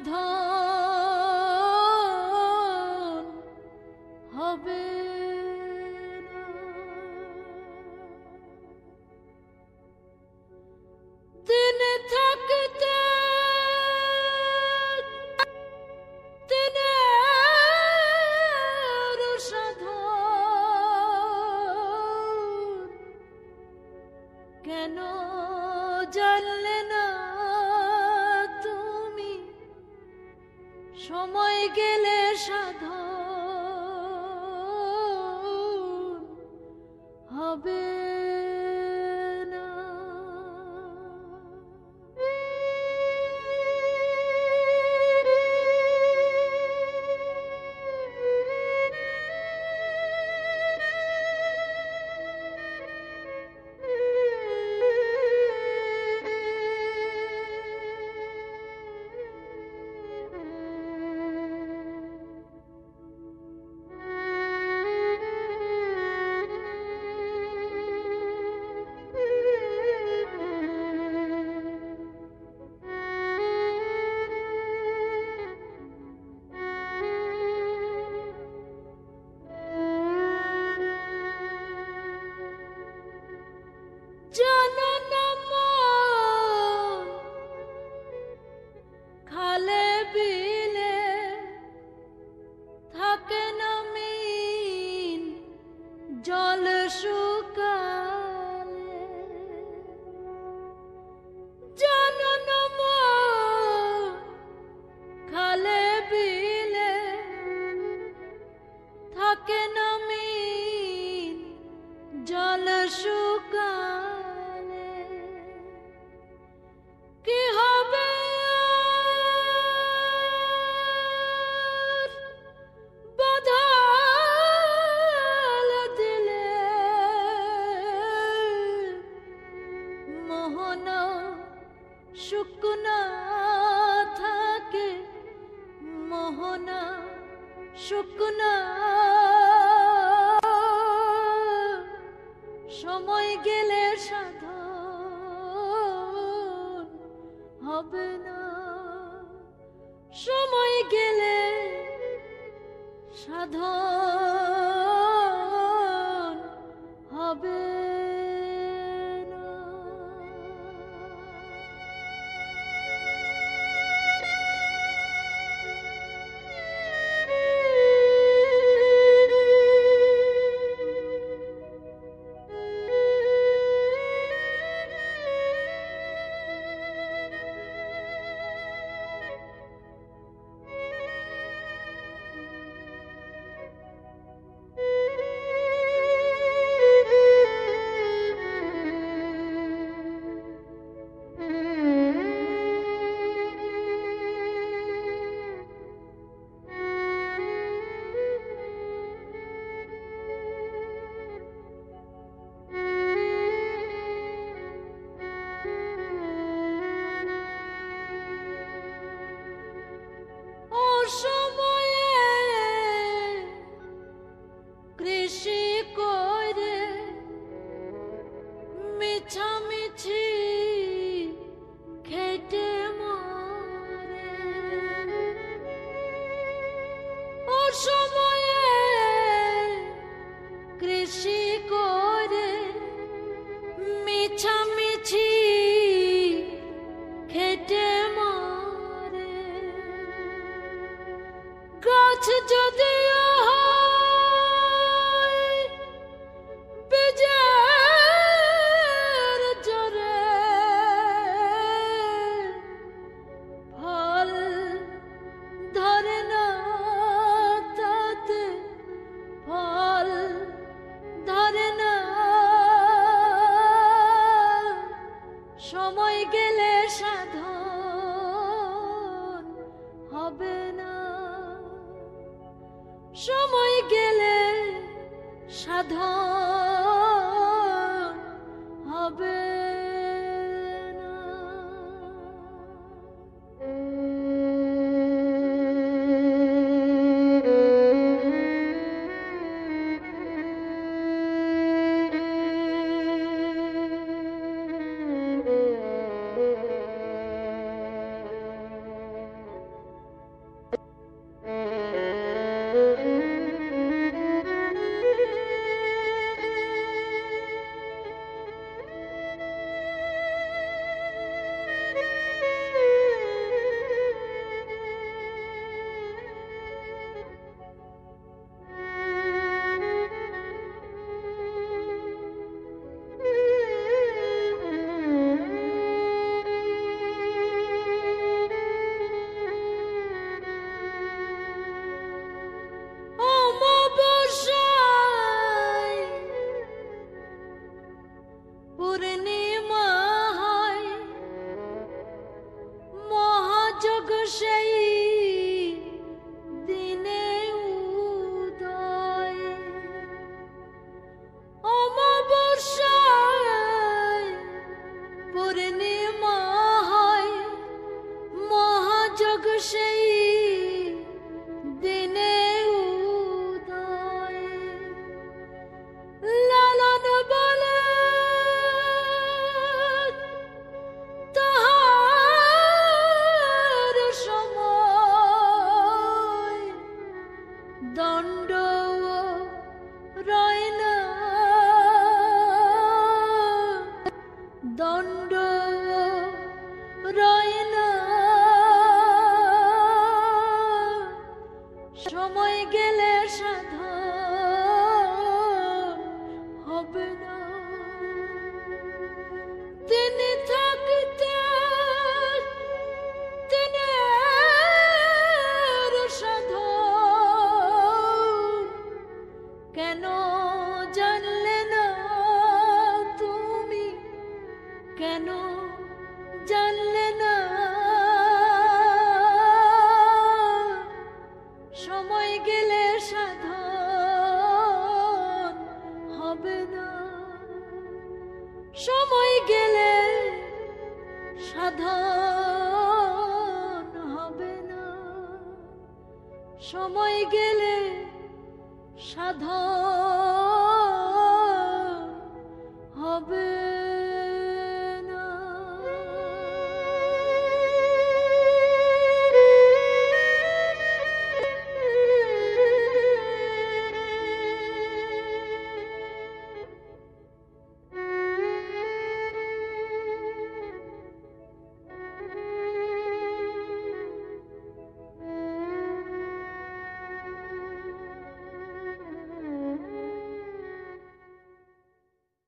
সমাধান হবে থাকতে কেন জানলে না গেলে সাধন সুকালে খালে থাকে নমি জল সুকাল সময় গেলে সাধন হবে না। সময় গেলে সাধন আছে যদিও সাধন মানুষে সময় গেলে সাধন হবে না। সময় গেলে সাধন